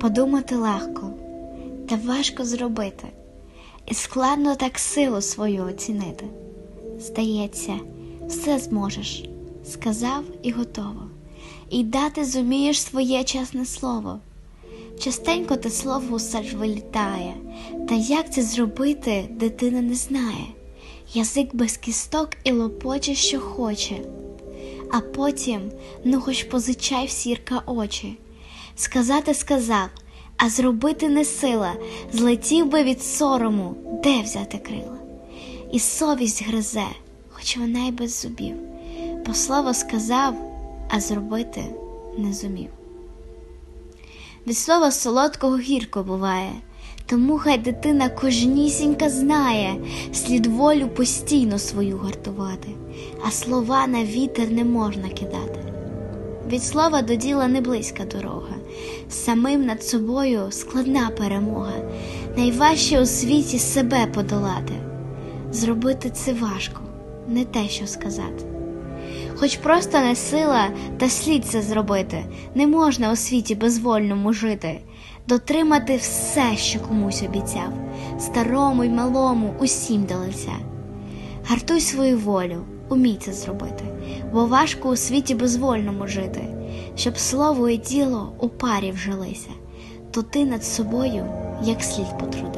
Подумати легко, та важко зробити, і складно так силу свою оцінити. Здається, все зможеш, сказав і готово, і дати зумієш своє чесне слово. Частенько те слово усе ж вилітає, та як це зробити, дитина не знає. Язик без кісток і лопоче, що хоче, а потім, ну хоч позичай в сірка очі. Сказати сказав, а зробити не сила, злетів би від сорому, де взяти крила. І совість гризе, хоч вона й без зубів, бо слово сказав, а зробити не зумів. Від слова солодкого гірко буває, тому хай дитина кожнісінька знає, слід волю постійно свою гартувати, а слова на вітер не можна кидати. Від слова до діла не близька дорога, самим над собою складна перемога, найважче у світі себе подолати. Зробити це важко, не те, що сказати. Хоч просто не сила, та слід це зробити, не можна у світі безвольному жити, дотримати все, що комусь обіцяв, старому й малому, усім до. Гартуй свою волю, умій це зробити, бо важко у світі безвольному жити, щоб слово і діло у парі вжилися, то ти над собою як слід потрудись.